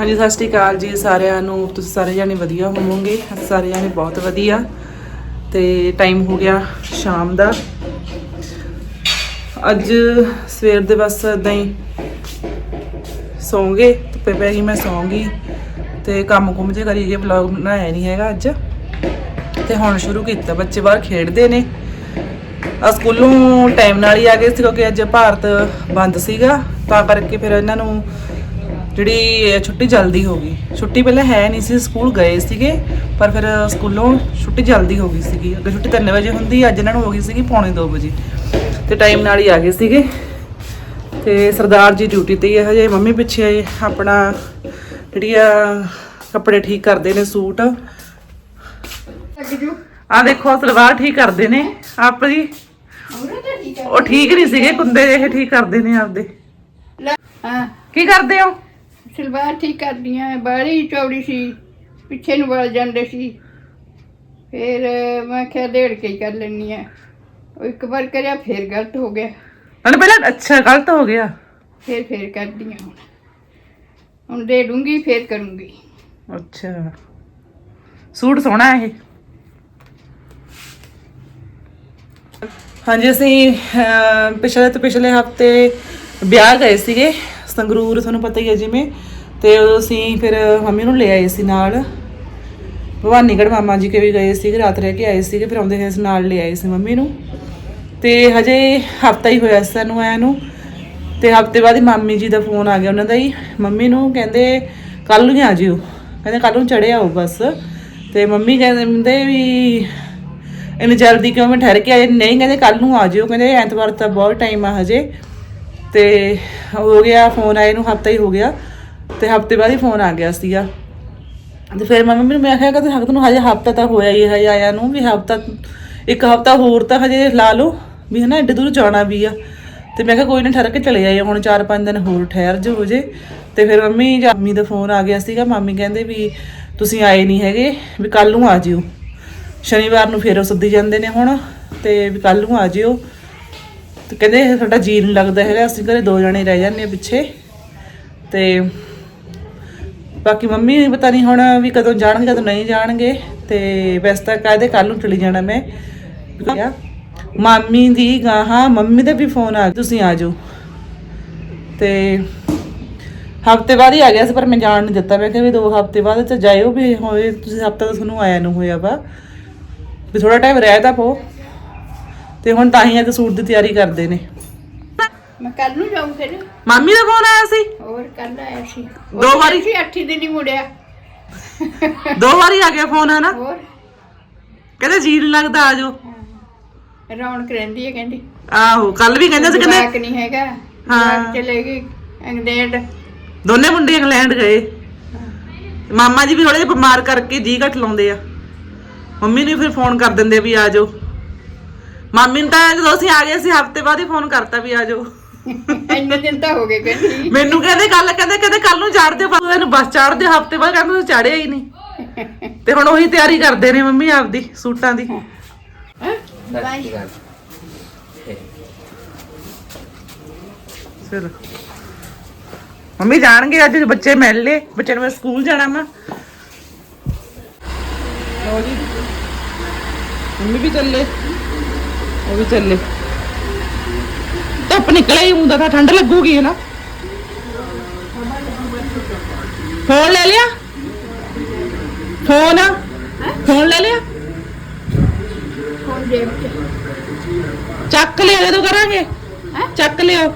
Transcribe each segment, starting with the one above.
ਹਾਂਜੀ, ਸਤਿ ਸ਼੍ਰੀ ਅਕਾਲ ਜੀ ਸਾਰਿਆਂ ਨੂੰ। ਤੁਸੀਂ ਸਾਰੇ ਜਾਣੇ ਵਧੀਆ ਹੋਵੋਗੇ? ਅਸੀਂ ਸਾਰੇ ਜਾਣੇ ਬਹੁਤ ਵਧੀਆ। ਤੇ ਟਾਈਮ ਹੋ ਗਿਆ ਸ਼ਾਮ ਦਾ। ਅੱਜ ਸਵੇਰ ਦੇ ਬਸ ਇਦਾਂ ਹੀ ਸੌਂਗੇ। ਧੁੱਪੇ ਪੈ ਗਈ, ਮੈਂ ਸੌਂਗੀ। ਤੇ ਕੰਮ ਕੁੰਮ ਜੇ ਕਰੀਏ ਵਲੌਗ ਬਣਾਇਆ ਨਹੀਂ ਹੈਗਾ ਅੱਜ। ਤੇ ਹੁਣ ਸ਼ੁਰੂ ਕੀਤਾ, ਬੱਚੇ ਬਾਹਰ ਖੇਡਦੇ ਨੇ। ਆ ਸਕੂਲੋਂ ਟਾਈਮ ਨਾਲ ਹੀ ਆ ਗਏ ਸੀ, ਕਿਉਂਕਿ ਅੱਜ ਭਾਰਤ ਬੰਦ ਸੀਗਾ। ਤਾਂ ਕਰਕੇ ਫਿਰ ਇਹਨਾਂ ਨੂੰ ਜਿਹੜੀ ਛੁੱਟੀ ਜਲਦੀ ਹੋ ਗਈ। ਛੁੱਟੀ ਪਹਿਲਾਂ ਹੈ ਨਹੀਂ ਸੀ ਸਕੂਲ ਗਏ ਸੀਗੇ ਪਰ ਫਿਰ ਸਕੂਲੋਂ ਛੁੱਟੀ ਜਲਦੀ ਹੋ ਗਈ ਸੀਗੀ। ਅੱਗੇ ਛੁੱਟੀ 3 ਵਜੇ ਹੁੰਦੀ ਅੱਜ ਇਹਨਾਂ ਨੂੰ ਹੋ ਗਈ ਸੀਗੀ ਪੌਣੇ 2 ਵਜੇ। ਤੇ ਟਾਈਮ ਨਾਲ ਹੀ ਆ ਗਏ ਸੀਗੇ। ਤੇ ਸਰਦਾਰ ਜੀ ਡਿਊਟੀ ਤੇ ਹੀ ਹਜੇ ਮੰਮੀ ਪਿੱਛੇ ਆਪਣਾ ਜਿਹੜੀ ਆ ਕੱਪੜੇ ਠੀਕ ਕਰਦੇ ਨੇ ਸੂਟ। ਆ ਦੇਖੋ ਸਲਵਾਰ ਠੀਕ ਕਰਦੇ ਨੇ ਆਪ ਜੀ। ਉਹ ਠੀਕ ਨਹੀਂ ਸੀਗੇ ਕੁੰਦੇ ਇਹ ਠੀਕ ਕਰਦੇ ਨੇ ਆਪਦੇ। ਹਾਂ ਕੀ ਕਰਦੇ ਹੋ? ਸਲਵਾਰ ਠੀਕ ਕਰਦੀਆਂ ਬਾਹਲੀ ਚੌੜੀ ਸੀ ਪਿੱਛੇ ਨੂੰ ਵਲ ਜਾਂਦੇ ਸੀ। ਫਿਰ ਮੈਂ ਕਿਹਾ ਡੇੜ ਕੇ ਹੀ ਕਰ ਲੈਣੀ ਆ। ਉਹ ਇੱਕ ਵਾਰ ਕਰਿਆ ਫਿਰ ਗਲਤ ਹੋ ਗਿਆ। ਮੈਨੂੰ ਪਹਿਲਾਂ ਅੱਛਾ ਗਲਤ ਹੋ ਗਿਆ। ਫਿਰ ਫਿਰ ਕਰਦੀਆਂ ਹੁਣ। ਹੁਣ ਦੇ ਦੂੰਗੀ ਫਿਰ ਕਰੂੰਗੀ। ਅੱਛਾ। ਸੂਟ ਸੋਹਣਾ ਇਹ। ਹਾਂਜੀ ਅਸੀਂ ਅਹ, ਪਿਛਲੇ ਤੋਂ ਪਿਛਲੇ ਹਫ਼ਤੇ ਵਿਆਹ ਗਏ ਸੀਗੇ। ਸੰਗਰੂਰ ਤੁਹਾਨੂੰ ਪਤਾ ਹੀ ਹੈ ਜਿਵੇਂ। ਤੇ ਉਦੋਂ ਅਸੀਂ ਫਿਰ ਮੰਮੀ ਨੂੰ ਲੈ ਆਏ ਸੀ ਨਾਲ। ਭਵਾਨੀਗੜ੍ਹ ਮਾਮਾ ਜੀ ਕੇ ਵੀ ਗਏ ਸੀਗੇ, ਰਾਤ ਰਹਿ ਕੇ ਆਏ ਸੀਗੇ, ਫਿਰ ਆਉਂਦੇ ਹੋਏ ਅਸੀਂ ਨਾਲ ਲੈ ਆਏ ਸੀ ਮੰਮੀ ਨੂੰ। ਤੇ ਹਜੇ ਹਫਤਾ ਹੀ ਹੋਇਆ ਸੀ ਸਾਨੂੰ ਆਇਆ ਨੂੰ। ਤੇ ਹਫ਼ਤੇ ਬਾਅਦ ਹੀ ਮਾਮੀ ਜੀ ਦਾ ਫੋਨ ਆ ਗਿਆ ਉਹਨਾਂ ਦਾ ਹੀ। ਮੰਮੀ ਨੂੰ ਕਹਿੰਦੇ ਕੱਲ ਨੂੰ ਹੀ ਆ ਜਿਓ। ਕਹਿੰਦੇ ਕੱਲ ਨੂੰ ਚੜੇ ਆਓ ਬਸ। ਤੇ ਮੰਮੀ ਕਹਿੰਦੇ ਵੀ, ਇੰਨੀ ਜਲਦੀ ਕਿਉਂ ਮੈਂ ਠਹਿਰ ਕੇ ਆਏ? ਨਹੀਂ, ਕਹਿੰਦੇ ਕੱਲ ਨੂੰ ਆ ਜਿਓ। ਕਹਿੰਦੇ, ਐਤਵਾਰ ਤਾਂ ਬਹੁਤ ਟਾਈਮ ਆ ਹਜੇ। ਤੇ ਹੋ ਗਿਆ, ਫੋਨ ਆਏ ਨੂੰ ਹਫਤਾ ਹੀ ਹੋ ਗਿਆ। ਤੇ ਹਫ਼ਤੇ ਬਾਅਦ ਹੀ ਫੋਨ ਆ ਗਿਆ ਸੀਗਾ। ਤੇ ਫਿਰ ਮੰਮੀ ਮੈਨੂੰ, ਮੈਂ ਕਿਹਾ ਕਿ ਹਫ਼ਤੇ ਨੂੰ ਹਜੇ ਹਫਤਾ ਤਾਂ ਹੋਇਆ ਹੀ ਹੈ, ਹਜੇ ਆਇਆ ਨੂੰ ਵੀ ਹਫਤਾ, ਇੱਕ ਹਫਤਾ ਹੋਰ ਤਾਂ ਹਜੇ ਲਾ ਲਓ ਵੀ ਹਨਾ, ਐਡੇ ਦੂਰ ਜਾਣਾ ਵੀ ਆ। ਤੇ ਮੈਂ ਕਿਹਾ, ਕੋਈ ਨਾ ਠਹਿਰ ਕੇ ਚਲੇ ਜਾਈਏ ਹੁਣ 4-5 ਦਿਨ ਹੋਰ ਠਹਿਰ ਜੋ ਹੋ ਜੇ। ਤੇ ਫਿਰ ਮੰਮੀ ਜਾਂ ਦਾ ਫੋਨ ਆ ਗਿਆ ਸੀਗਾ, ਮਾਮੀ ਕਹਿੰਦੇ ਵੀ ਤੁਸੀਂ ਆਏ ਨਹੀਂ ਹੈਗੇ, ਵੀ ਕੱਲ ਨੂੰ ਆ ਜਿਓ। ਸ਼ਨੀਵਾਰ ਨੂੰ ਫਿਰ ਉਹ ਸੱਦੀ ਜਾਂਦੇ ਨੇ ਹੁਣ, ਤੇ ਵੀ ਕੱਲ ਨੂੰ ਆ ਜਿਓ। ਤੇ ਕਹਿੰਦੇ, ਸਾਡਾ ਜੀ ਨਹੀਂ ਲੱਗਦਾ ਹੈਗਾ, ਅਸੀਂ ਘਰੇ ਦੋ ਜਣੇ ਰਹਿ ਜਾਂਦੇ ਆ ਪਿੱਛੇ। ਤੇ ਬਾਕੀ ਮੰਮੀ ਪਤਾ ਨਹੀਂ ਹੁਣ ਵੀ ਕਦੋਂ ਜਾਣਗੇ ਕਦੋਂ ਨਹੀਂ ਜਾਣਗੇ ਤੇ ਵੈਸੇ ਤਾਂ ਕਾਹਦੇ ਕੱਲ ਨੂੰ ਚਲੀ ਜਾਣਾ ਮੈਂ। ਕਿਹਾ ਮਾਮੀ ਦੀ ਗਾਹਾਂ ਮੰਮੀ ਦਾ ਵੀ ਫੋਨ ਆ ਤੁਸੀਂ ਆ ਜਾਓ। ਤੇ ਹਫ਼ਤੇ ਬਾਅਦ ਹੀ ਆ ਗਿਆ ਸੀ ਪਰ ਮੈਂ ਜਾਣ ਨਹੀਂ ਦਿੱਤਾ। ਮੈਂ ਕਿਹਾ ਵੀ ਦੋ ਹਫ਼ਤੇ ਬਾਅਦ ਤੇ ਜਾਇਓ ਵੀ ਹੋਏ ਤੁਸੀਂ ਹਫਤਾ ਤਾਂ ਤੁਹਾਨੂੰ ਆਇਆ ਨੂੰ ਹੋਇਆ ਵਾ। ਵੀ ਥੋੜਾ ਟਾਈਮ ਰਹਿ ਤਾਂ ਪੋ ਤੇ ਹੁਣ ਤਾਂ ਹੀ ਅੱਜ ਸੂਟ ਦੀ ਤਿਆਰੀ ਕਰਦੇ ਨੇ। ਮੈਂ ਕੱਲ ਨੂੰ ਜਾਊਂ ਫਿਰ। ਮਾਮੀ ਦਾ ਫੋਨ ਆਇਆ ਸੀ? ਹੋਰ ਕੱਲ ਆਇਆ ਸੀ। ਦੋ ਵਾਰੀ? ਸੀ 8 ਦਿਨ ਹੀ ਮੁੜਿਆ। ਦੋ ਵਾਰੀ ਆ ਗਿਆ ਫੋਨ ਹਨਾ? ਹੋਰ? ਕਹਿੰਦੇ ਜੀ ਲੱਗਦਾ ਆ ਜਾਓ ਰੌਣਕ ਰਹਿੰਦੀ ਹੈ ਕਹਿੰਦੀ। ਆਹੋ ਕੱਲ ਵੀ ਕਹਿੰਦੇ ਸੀ ਕਹਿੰਦੇ ਜਵਾਕ ਨਹੀਂ ਹੈਗਾ। ਜਵਾਕ ਚਲੇ ਗਏ ਇੰਗਲੈਂਡ। ਦੋਨੇ ਮੁੰਡੇ ਇੰਗਲੈਂਡ ਗਏ। ਮਾਮਾ ਜੀ ਵੀ ਥੋੜੇ ਜਿਹਾ ਬਿਮਾਰ ਕਰਕੇ ਜੀ ਘਟ ਲਾਉਂਦੇ ਆ। ਮੰਮੀ ਨੂੰ ਫਿਰ ਫੋਨ ਕਰ ਦਿੰਦੇ ਵੀ ਆ ਜਾਓ ਮਾਮੀ ਨੂੰ ਤਾਂ ਜਦੋਂ ਅਸੀਂ ਆ ਗਏ ਸੀ ਹਫ਼ਤੇ ਬਾਅਦ ਹੀ ਫੋਨ ਕਰਤਾ ਵੀ ਆ ਜਾਓ ਇੰਨੇ ਦਿਨ ਤਾਂ ਹੋ ਗਏ ਕਹਿੰਦੀ ਮੈਨੂੰ ਕਹਿੰਦੇ ਕੱਲ ਕਹਿੰਦੇ ਕਹਿੰਦੇ ਕੱਲ ਨੂੰ ਚੜਦੇ ਪਰ ਇਹਨੂੰ ਬੱਸ ਚੜਦੇ ਹਫ਼ਤੇ ਬਾਅਦ ਕਹਿੰਦੇ ਤੁਸੀਂ ਚੜਿਆ ਹੀ ਨਹੀਂ। ਤੇ ਹੁਣ ਉਹੀ ਤਿਆਰੀ ਕਰਦੇ ਨੇ ਮੰਮੀ ਆਪਦੀ ਸੂਟਾਂ ਦੀ। ਬਾਈ ਚਲੋ। ਮੰਮੀ ਜਾਣਗੇ ਅੱਜ ਬੱਚੇ ਮਿਲ ਲੇ ਬੱਚੇ ਨੂੰ ਮੈਂ ਸਕੂਲ ਜਾਣਾ ਜੀ। ਮੰਮੀ ਵੀ ਚੱਲੇ। ਉਹ ਵੀ ਚੱਲੇ। ਧੁੱਪ ਨਿਕਲੇ ਹੀ ਹੁੰਦਾ ਤਾਂ ਠੰਡ ਲੱਗੂਗੀ ਹੈ ਨਾ ਫੋਨ ਲੈ ਲਿਆ ਫੋਨ ਫੋਨ ਲੈ ਲਿਆ ਹੁਣ ਜੇਬ ਚ ਚੱਕ ਲਿਆ ਜਦੋਂ ਕਰਾਂਗੇ ਹੈਂ? ਚੱਕ ਲਿਓ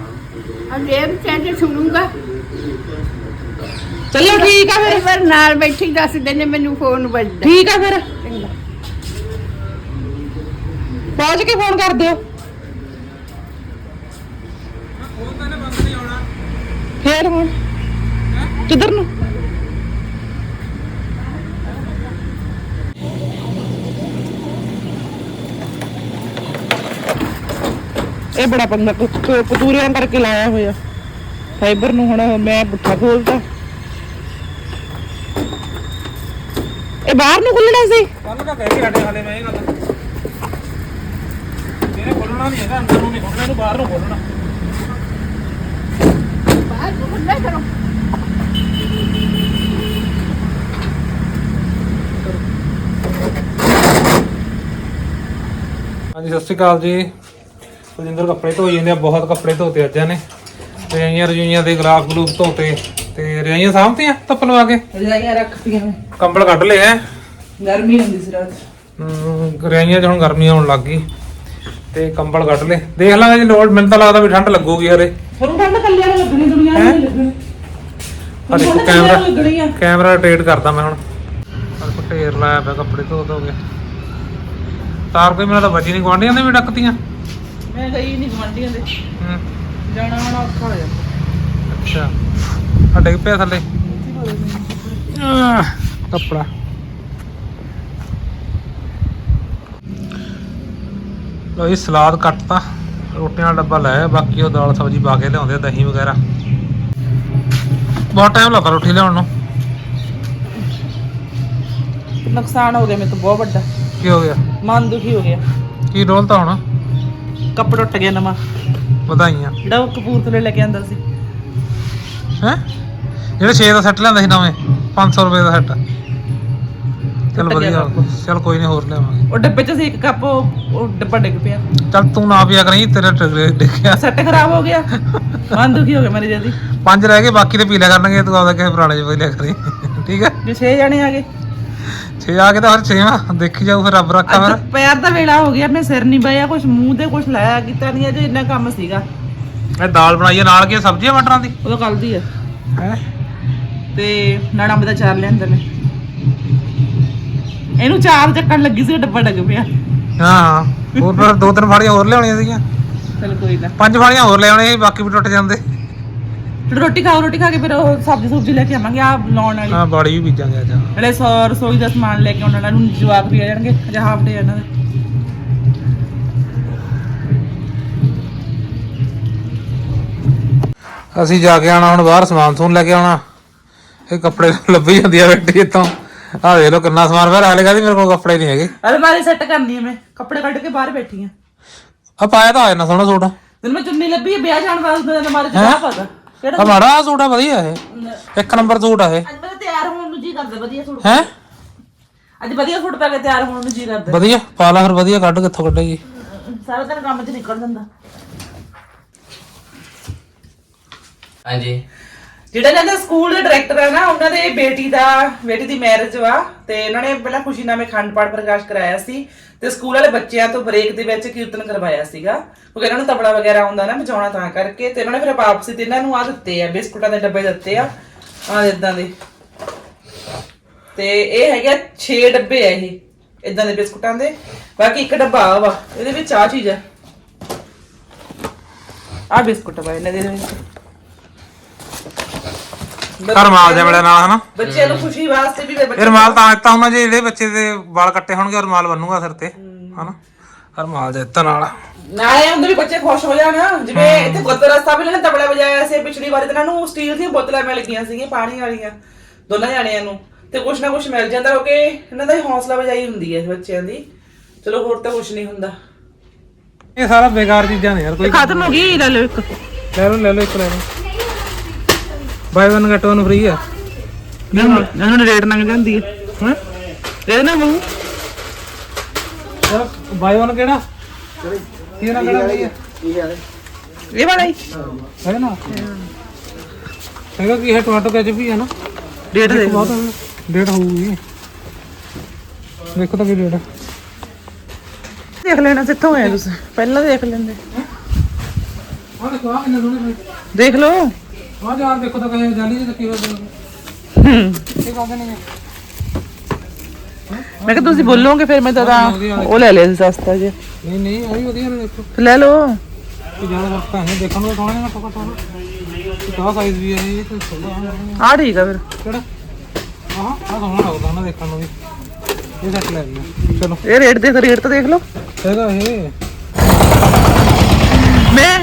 ਆ ਜੇਬ ਚ ਤੇ ਸੁਣੂਗਾ ਚਲੋ ਠੀਕ ਆ ਕਈ ਫਿਰ ਵਾਰ ਨਾਲ ਬੈਠੀ ਦੱਸਦੇ ਨੇ ਮੈਨੂੰ ਫੋਨ ਵੱਜਦਾ ਠੀਕ ਆ ਫਿਰ ਚੰਗਾ ਪਹੁੰਚ ਕੇ ਫੋਨ ਕਰ ਦਿਓ ਫੇਰ ਹੁਣ? ਕਿੱਧਰ ਨੂੰ? ਇਹ ਬੜਾ ਪੰਗਾ ਪਤੂਰਿਆਂ ਕਰਕੇ ਲਾਇਆ ਹੋਇਆ। ਫਾਈਬਰ ਨੂੰ ਹੁਣ ਮੈਂ ਪੁੱਠਾ ਖੋਲਦਾ ਇਹ ਬਾਹਰ ਨੂੰ ਖੁੱਲਣਾ ਸੀ? ਕੱਲ ਤਾਂ ਕਹਿ ਸਾਡੇ ਹਾਲੇ ਮੈਂ ਇਹ ਗੱਲ ਇਹਨੇ ਖੋਲਣਾ ਨਹੀਂ ਹੈਗਾ, ਅੰਦਰ ਨੂੰ ਨਹੀਂ ਖੋਲਣਾ, ਇਹਨੂੰ ਬਾਹਰ ਨੂੰ ਖੋਲਣਾ। ਹਾਂਜੀ ਸਤਿ ਸ਼੍ਰੀ ਅਕਾਲ ਜੀ। ਸੁਜਿੰਦਰ ਕੱਪੜੇ ਧੋਈ ਜਾਂਦੇ ਆ ਬਹੁਤ ਕੱਪੜੇ ਧੋਤੇ ਅੱਜ ਨੇ ਰਜਾਈਆਂ ਦੇ ਗਲਾਫ ਗਲੂਫ ਧੋਤੇ ਤੇ ਰਜਾਈਆਂ ਸਾਂਭਤੀਆਂ ਧੁੱਪ ਲਵਾ ਕੇ? ਰਜਾਈਆਂ ਰੱਖਤੀਆਂ ਮੈਂ ਕੰਬਲ ਕੱਢ ਲਏ ਗਰਮੀ ਹੁੰਦੀ ਸੀ ਰਾਤ। ਰਜਾਈਆਂ ਚ ਹੁਣ ਗਰਮੀ ਆਉਣ ਲੱਗ ਗਈ ਤੇ ਕੰਬਲ ਕੱਢ ਲਏ। ਦੇਖ ਲਾਂਗੇ ਜੇ ਲੋੜ ਮੈਨੂੰ ਤਾਂ ਲੱਗਦਾ ਵੀ ਠੰਡ ਲੱਗੂਗੀ ਹਰੇ। ਤੁਹਾਨੂੰ ਠੰਡ ਦੁਨੀਆ ਨੂੰ ਨਹੀਂ ਲੱਗਣੀ ਹਰੇ ਤੁਹਾਨੂੰ ਕੈਮਰਾ ਕੱਲਿਆਂ ਨੂੰ ਲੱਗਣੀ ਆ ਕੈਮਰਾ ਰੋਟੇਟ ਕਰਦਾ ਮੈਂ ਹੁਣ। ਹਰ ਕੋ ਢੇਰ ਲਾਇਆ ਪਿਆ ਕੱਪੜੇ ਧੋ ਧੋ ਕੇ। ਤਾਰ ਕੋਈ ਮੇਰਾ ਤਾਂ ਵੱਜੀ ਨਹੀਂ ਗੁਆਂਢੀਆਂ ਨੇ ਵੀ ਡੱਕਤੀਆਂ। ਮੈਂ ਗਈ ਨਹੀਂ ਗਵਾਂਢੀਆਂ ਦੇ। ਹੂੰ। ਜਾਣਾ ਆਉਣਾ ਔਖਾ ਹੋ ਜਾਂਦਾ। ਅੱਛਾ। ਆ ਡਿੱਗ ਪਿਆ ਥੱਲੇ। ਆਹ, ਕੱਪੜਾ। ਲੋ ਇਹ ਸਲਾਦ ਕੱਟਤਾ। ਰੋਟੀਆਂ ਦਾ ਡੱਬਾ ਲਾਇਆ ਬਾਕੀ ਉਹ ਦਾਲ ਸਬਜ਼ੀ ਪਾ ਕੇ ਲਿਆਉਂਦੇ ਆ, ਦਹੀਂ ਵਗੈਰਾ। ਬਹੁਤ ਟਾਈਮ ਲੱਗਾ ਰੋਟੀ ਲਿਆਉਣ ਨੂੰ। ਨੁਕਸਾਨ ਹੋ ਗਿਆ ਮੇਰੇ ਤੋਂ ਬਹੁਤ ਵੱਡਾ। ਕੀ ਹੋ ਗਿਆ? ਮਨ ਦੁਖੀ ਹੋ ਗਿਆ। ਕੀ ਡੋਲਤਾ ਹੁਣ? ਕੱਪੜਾ ਟੁੱਟ ਗਿਆ ਨਵਾਂ। ਵਧਾਈਆਂ। ਜਿਹੜਾ ਉਹ ਕਪੂਰਥਲੇ ਲੈ ਕੇ ਆਂਦਾ ਸੀ। ਹੈ? ਜਿਹੜੇ 6 ਦਾ ਸੈੱਟ ਲਿਆਂਦਾ ਸੀ ਨਵੇਂ 500 ਰੁਪਏ ਦਾ ਸੈੱਟ ਚਲ ਟੁੱਟ ਗਿਆ ਵਧੀਆ। ਕੱਪ। ਚਲ ਕੋਈ ਨਹੀਂ ਹੋਰ ਲਿਆਵਾਂਗੇ। ਉਹ ਡੱਬੇ 'ਚ ਸੀ ਇੱਕ ਕੱਪ ਉਹ ਉਹ ਡੱਬਾ ਡਿੱਗ ਪਿਆ। ਚੱਲ ਤੂੰ ਨਾ ਪਿਆ ਕਰੀ ਤੇਰਾ ਟਗਰੇ ਡਿੱਗਿਆ। ਸੈੱਟ ਖਰਾਬ ਹੋ ਗਿਆ। ਮਨ ਦੁਖੀ ਹੋ ਗਿਆ ਮੇਰੇ ਜਦੀ ਪੰਜ ਰਹਿ ਗਏ ਬਾਕੀ ਤੇ ਪੀ ਲਿਆ ਕਰਨਗੇ ਤੂੰ ਆਪਦਾ ਕਿਸੇ ਪੁਰਾਣੇ ਚ ਪੀ ਲਿਆ ਕਰੀ। ਠੀਕ ਹੈ? ਜੇ 6 ਜਣੇ ਆ ਗਏ। ਛੇ ਆ ਕੇ ਤਾਂ ਫਿਰ ਛੇਵਾਂ। ਦੇਖੀ ਜਾਊ ਫਿਰ ਰੱਬ ਰੱਖਾ ਅੱਜ ਫਿਰ ਪੈਰ ਦਾ ਵੇਲਾ ਹੋ ਗਿਆ ਮੈਂ ਸਿਰ ਨਹੀਂ ਬਾਇਆ ਕੁਝ ਮੂੰਹ ਤੇ ਕੁਝ ਲਾਇਆ ਕੀਤਾ ਨਹੀਂ ਅਜੇ ਇੰਨਾ ਕੰਮ ਸੀਗਾ। ਇਹ ਦਾਲ ਬਣਾਈ ਆ ਨਾਲ ਕੀ ਆ, ਸਬਜ਼ੀ ਆ ਮਟਰਾਂ ਦੀ? ਉਦੋਂ ਕੱਲ ਦੀ ਆ। ਹੈ? ਤੇ ਨਾਣਾ ਅੰਬ ਦਾ ਚਾਰ ਲਿਆਂਦਾ ਨੇ। ਇਹਨੂੰ ਚਾਰ ਚੱਕਣ ਲੱਗੀ ਸੀ ਡੱਬਾ ਡਿੱਗ ਪਿਆ। ਹਾਂ ਹੋਰ ਫਿਰ ਦੋ ਤਿੰਨ ਫਾੜੀਆਂ ਹੋਰ ਲਿਆਉਣੀਆਂ ਸੀਗੀਆਂ। ਚਲ ਕੋਈ ਨਾ। ਪੰਜ ਫਾੜੀਆਂ ਹੋਰ ਲਿਆਉਣੀਆਂ ਸੀ ਬਾਕੀ ਵੀ ਟੁੱਟ ਜਾਂਦੇ। ਫਿਰ ਰੋਟੀ ਖਾਓ ਰੋਟੀ ਖਾ ਕੇ ਫਿਰ ਉਹ ਸਬਜ਼ੀ ਸੁਬਜ਼ੀ ਲੈ ਕੇ ਆਵਾਂਗੇ ਆ ਲਾਉਣ ਵਾਲੀ। ਹਾਂ ਬਾੜੀ ਵੀ ਬੀਜਾਂਗੇ ਅੱਜ। ਜਿਹੜੇ ਸੌ ਰਸੋਈ ਦਾ ਸਮਾਨ ਲੈ ਕੇ ਆਉਣ ਵਾਲਾ ਨੂੰ ਜਵਾਬ ਵੀ ਆ ਜਾਣਗੇ ਅਜੇ ਹਾਫ ਡੇ ਇਹਨਾਂ ਦੇ। ਅਸੀਂ ਜਾ ਕੇ ਆਣਾ ਹੁਣ ਬਾਹਰ ਸਮਾਨ ਸਮੂਨ ਲੈ ਕੇ ਆਉਣਾ। ਇਹ ਕੱਪੜੇ ਲੱਭੀ ਜਾਂਦੀ ਆ ਬੈਠੀ ਇੱਥੋਂ। ਆਹ ਦੇਖ ਲਓ ਕਿੰਨਾ ਸਮਾਨ ਪਿਆ ਹਾਲੇ ਕਹਿੰਦੀ ਮੇਰੇ ਕੋਲ ਕੱਪੜੇ ਨਹੀਂ ਹੈਗੇ। ਅਲਮਾਰੀ ਸੈੱਟ ਕਰਨੀ ਹੈ ਮੈਂ ਕੱਪੜੇ ਕੱਢ ਕੇ ਬਾਹਰ ਬੈਠੀ ਆ। ਆ ਪਾਇਆ ਤਾਂ ਹੋਇਆ ਨਾ ਸੋਹਣਾ ਸੂਟ ਦਿਨ ਮੈਂ ਚੁੰਨੀ ਲੱਭੀ ਹੈ ਵਿਆਹ ਜਾਣ ਵਾਸਤੇ ਅਲਮਾਰੀ ਚ ਚਾਹ ਪਾਦਾ ਕਿਹੜਾ ਆ ਮਾੜਾ ਸੂਟ ਆ ਵਧੀਆ ਇਹ। ਇੱਕ ਨੰਬਰ ਸੂਟ ਆ ਇਹ। ਅੱਜ ਮੈਂ ਤਿਆਰ ਹੋਣ ਨੂੰ ਜੀ ਕਰਦਾ ਵਧੀਆ ਸੂਟ। ਹੈ? ਅੱਜ ਵਧੀਆ ਸੂਟ ਪਾ ਕੇ ਤਿਆਰ ਹੋਣ ਨੂੰ ਜੀ ਕਰਦਾ। ਵਧੀਆ ਪਾ ਲਾ ਫਿਰ ਵਧੀਆ ਕੱਢ ਕਿੱਥੋਂ ਕੱਢੇਗੀ। ਸਾਰਾ ਦਿਨ ਕੰਮ 'ਚ ਨਿਕਲ ਜਾਂਦਾ। ਹਾਂਜੀ। ਜਿਹੜਾ ਇਹਨਾਂ ਦਾ ਸਕੂਲ ਦੇ ਡਾਇਰੈਕਟਰ ਹੈ ਨਾ, ਉਹਨਾਂ ਦੇ ਬੇਟੀ ਦਾ, ਬੇਟੀ ਦੀ ਮੈਰਿਜ ਵਾ, ਤੇ ਇਹਨਾਂ ਨੇ ਪਹਿਲਾਂ ਖੁਸ਼ੀਨਾਮੇ ਖੰਡ ਪਾਠ ਪ੍ਰਕਾਸ਼ ਕਰਾਇਆ ਸੀ ਤੇ ਸਕੂਲ ਵਾਲੇ ਬੱਚਿਆਂ ਤੋਂ ਬ੍ਰੇਕ ਦੇ ਵਿੱਚ ਕੀਰਤਨ ਕਰਵਾਇਆ ਸੀਗਾ। ਕਿਉਂਕਿ ਇਹਨਾਂ ਨੂੰ ਤਬਲਾ ਵਗੈਰਾ ਆਉਂਦਾ ਨਾ, ਵਜਾਉਣਾ ਤਾਂ ਕਰਕੇ, ਤੇ ਉਹਨਾਂ ਨੇ ਫਿਰ ਵਾਪਸੀ ਤੇ ਇਹਨਾਂ ਨੂੰ ਆ ਦਿੱਤੇ ਆ, ਬਿਸਕੁਟਾਂ ਦੇ ਡੱਬੇ ਦਿੱਤੇ ਆ ਆ ਇਦਾਂ ਦੇ। ਤੇ ਇਹ ਹੈਗਾ 6 ਡੱਬੇ ਆ ਇਹ ਇਦਾਂ ਦੇ ਬਿਸਕੁਟਾਂ ਦੇ। ਬਾਕੀ ਇੱਕ ਡੱਬਾ ਆ ਵਾ, ਇਹਦੇ ਵਿੱਚ ਆ ਚੀਜ਼ ਆ। ਆ ਬਿਸਕੁਟ ਵਾ, ਇਹਨਾਂ ਦੇ ਵਿੱਚ। ਘਰ ਮਾਲ ਜਾ ਮਿਲਿਆ ਨਾਲ ਹਨਾ? ਬੱਚਿਆਂ ਨੂੰ ਖੁਸ਼ੀ ਵਾਸਤੇ ਵੀ ਬੱਚੇ ਇਹ ਰਮਾਲ ਤਾਂ ਦਿੱਤਾ ਹੁੰਦਾ ਜੇ ਜਿਹੜੇ ਬੱਚੇ ਦੇ ਵਾਲ ਕੱਟੇ ਹੋਣਗੇ ਰਮਾਲ ਬੰਨੂਗਾ ਸਿਰ ਤੇ ਹਨਾ? ਰਮਾਲ ਦੇ ਦਿੱਤਾ ਨਾਲ। ਨਾਲੇ ਹੁੰਦੇ ਵੀ ਬੱਚੇ ਖੁਸ਼ ਹੋ ਜਾਣ। ਜਿਵੇਂ ਇੱਥੇ ਗੁਰਦੁਆਰਾ ਸਾਹਿਬ ਇਹਨਾਂ ਨੇ ਤਬਲਾ ਵਜਾਇਆ ਸੀ ਪਿਛਲੀ ਵਾਰੀ ਇਹਨਾਂ ਨੂੰ ਸਟੀਲ ਦੀਆਂ ਬੋਤਲਾਂ ਮਿਲ ਗਈਆਂ ਸੀਗੀਆਂ ਪਾਣੀ ਵਾਲੀਆਂ ਦੋਨਾਂ ਜਾਣਿਆਂ ਨੂੰ। ਤੇ ਕੁਛ ਨਾ ਕੁਛ ਮਿਲ ਜਾਂਦਾ ਕਿਉਂਕਿ ਇਹਨਾਂ ਦਾ ਹੀ ਹੌਸਲਾ ਵਜਾਈ ਹੁੰਦੀ ਹੈ ਬੱਚਿਆਂ ਦੀ। ਚਲੋ ਹੋਰ ਤਾਂ ਕੁਛ ਨਹੀਂ ਹੁੰਦਾ। ਇਹ ਸਾਰਾ ਬੇਕਾਰ ਚੀਜ਼ਾਂ ਨੇ ਯਾਰ ਕੋਈ ਖਤਮ ਹੋ ਗਈ ਲੈ ਲਓ ਇੱਕ। ਲੈ ਲਓ ਲੈ ਲਓ ਇੱਕ ਲੈ ਲਓ। Buy one get one free ਆ। ਇਹਨਾਂ ਨੂੰ ਰੇਟ ਲੰਘ ਜਾਂਦੀ ਹੈ ਹਾਂ? ਦੇ ਨਾ ਮੂੰਹ ਬਾਈ ਵਨ ਕਿਹੜਾ? ਕੀ ਨਾ ਕਿਹੜਾ ਫ੍ਰੀ ਆ? ਇਹ ਵਾਲਾ ਹੀ। ਹੈ ਨਾ? ਹੈਗਾ ਕੀ ਹੈ? ਟਮਾਟੋ ਕੈਚਪ ਵੀ ਹੈ ਨਾ। ਰੇਟ ਦੇ ਬਹੁਤ ਡੇਟ ਹੋਊਗੀ। ਦੇਖੋ ਤਾਂ ਕੀ ਡੇਟ ਦੇਖ ਲੈਣਾ ਕਿੱਥੋਂ ਆਇਆ ਤੁਸੀਂ। ਪਹਿਲਾਂ ਦੇਖ ਲੈਂਦੇ। ਆ ਦੇਖੋ ਆ ਕਿੰਨੇ ਸੋਹਣੇ ਦੇਖ ਲਓ। ਆ ਯਾਰ ਦੇਖੋ ਤਾਂ ਕਹੇ ਜਾਲੀ ਜੀ ਤੱਕੀ ਹੋਈ ਹੂੰ। ਇਹ ਕਹਿੰਦੇ ਨੇ ਮੈਂ ਕਿਹਾ ਤੁਸੀਂ ਬੋਲੋਗੇ ਫਿਰ ਮੈਂ ਤਾਂ ਉਹ ਲੈ ਲਿਆ ਸੀ ਸਸਤਾ ਜਿਹਾ। ਨਹੀਂ ਨਹੀਂ ਆ ਵੀ ਵਧੀਆ ਨੇ ਦੇਖੋ। ਫਿਰ ਲੈ ਲਓ। ਇਹ ਜ਼ਿਆਦਾ ਵਕਤ ਹੈ ਦੇਖਣ ਨੂੰ ਸੋਹਣੇ ਨਾ ਟੋਕਾ ਟੋਕਾ ਆਹ ਸਾਈਜ਼ ਵੀ ਹੈ ਇਹ ਤੇ ਸੋਹਣਾ ਆ ਠੀਕ ਆ ਫਿਰ। ਕਿਹੜਾ? ਆਹ ਆਹ ਸੋਹਣਾ ਲੱਗਦਾ ਨਾ ਦੇਖਣ ਨੂੰ ਵੀ। ਇਹ ਸੈੱਟ ਲੈ ਲਿਆ ਚਲੋ। ਇਹ ਰੇਟ ਦੇਖ ਰੇਟ ਤਾਂ ਦੇਖ ਲਓ। ਹੈਗਾ ਇਹ। ਮੈਂ